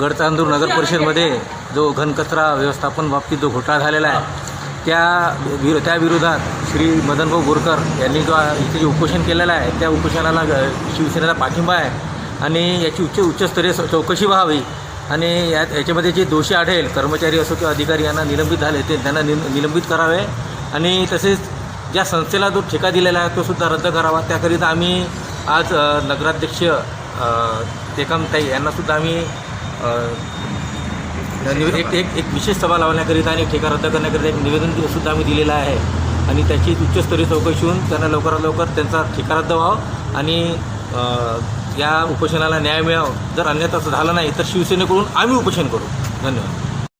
गडचांदूर नगर परिषदमध्ये जो घनकचरा व्यवस्थापन बाबतीत जो घोटाळा झालेला आहे त्या विरो त्या विरोधात श्री मदनभाऊ बोरकर यांनी जो इथे जे उपोषण केलेलं आहे त्या उपोषणाला ग- शिवसेनेला पाठिंबा आहे आणि याची उच्च उच्चस्तरीय चौकशी व्हावी आणि यात याच्यामध्ये जे दोषी आढळेल कर्मचारी असो किंवा अधिकारी यांना निलंबित झाले ते त्यांना नि निलंबित करावे आणि तसेच ज्या संस्थेला जो ठेका दिलेला आहे तो सुद्धा रद्द करावा. त्याकरिता आम्ही आज नगराध्यक्ष अ, यांनासुद्धा आम्ही एक एक एक विशेष सभा लावण्याकरिता आणि ठेका रद्द करण्याकरिता एक निवेदन सुद्धा आम्ही दिलेलं आहे. आणि त्याची उच्चस्तरीय चौकशी होऊन त्यांना लवकरात लवकर त्यांचा ठेका रद्द व्हावं आणि या उपोषणाला न्याय मिळावं. जर अन्यथा असं झालं नाही तर शिवसेनेकडून आम्ही उपोषण करू. धन्यवाद.